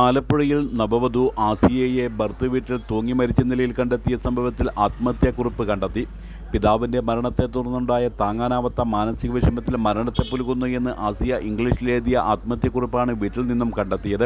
ആലപ്പുഴയിൽ നവവധു ആസിയയെ ബർത്ത് വീട്ടിൽ തൂങ്ങി മരിച്ച നിലയിൽ കണ്ടെത്തിയ സംഭവത്തിൽ ആത്മഹത്യാക്കുറിപ്പ് കണ്ടെത്തി. പിതാവിന്റെ മരണത്തെ തുടർന്നുണ്ടായ താങ്ങാനാവാത്ത മാനസിക വിഷമത്തിൽ മരണത്തെ പുലുകുന്നു എന്ന് ആസിയ ഇംഗ്ലീഷിൽ എഴുതിയ ആത്മഹത്യാക്കുറിപ്പാണ് വീട്ടിൽ നിന്നും കണ്ടെത്തിയത്.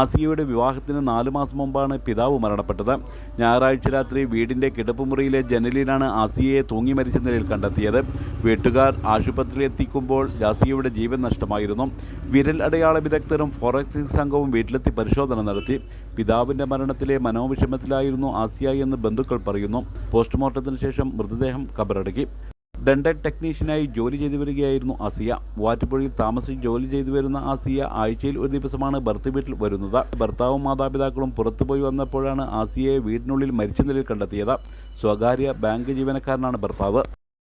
ആസിയയുടെ വിവാഹത്തിന് നാല് മാസം മുമ്പാണ് പിതാവ് മരണപ്പെട്ടത്. ഞായറാഴ്ച രാത്രി വീടിന്റെ കിടപ്പുമുറിയിലെ ജനലിലാണ് ആസിയയെ തൂങ്ങി മരിച്ച നിലയിൽ കണ്ടെത്തിയത്. വീട്ടുകാർ ആശുപത്രിയിൽ എത്തിക്കുമ്പോൾ ജാസിയയുടെ ജീവൻ നഷ്ടമായിരുന്നു. വിരൽ അടയാള വിദഗ്ധരും ഫോറൻസിക് സംഘവും വീട്ടിലെത്തി പരിശോധന നടത്തി. പിതാവിന്റെ മരണത്തിലെ മനോവിഷമത്തിലായിരുന്നു ആസിയ എന്ന് ബന്ധുക്കൾ പറയുന്നു. പോസ്റ്റ്മോർട്ടത്തിന് ശേഷം മൃതദേഹം കബറടക്കി. ഡെൻഡൽ ടെക്നീഷ്യനായി ജോലി ചെയ്തു വരികയായിരുന്നു ആസിയ. വാറ്റുപുഴയിൽ താമസിച്ച് ജോലി ചെയ്തു വരുന്ന ആസിയ ആഴ്ചയിൽ ഒരു ദിവസമാണ് ഭർത്ത് വീട്ടിൽ വരുന്നത്. ഭർത്താവും മാതാപിതാക്കളും പുറത്തുപോയി വന്നപ്പോഴാണ് ആസിയയെ വീടിനുള്ളിൽ മരിച്ച നിലയിൽ കണ്ടെത്തിയത്. സ്വകാര്യ ബാങ്ക് ജീവനക്കാരനാണ് ഭർത്താവ്.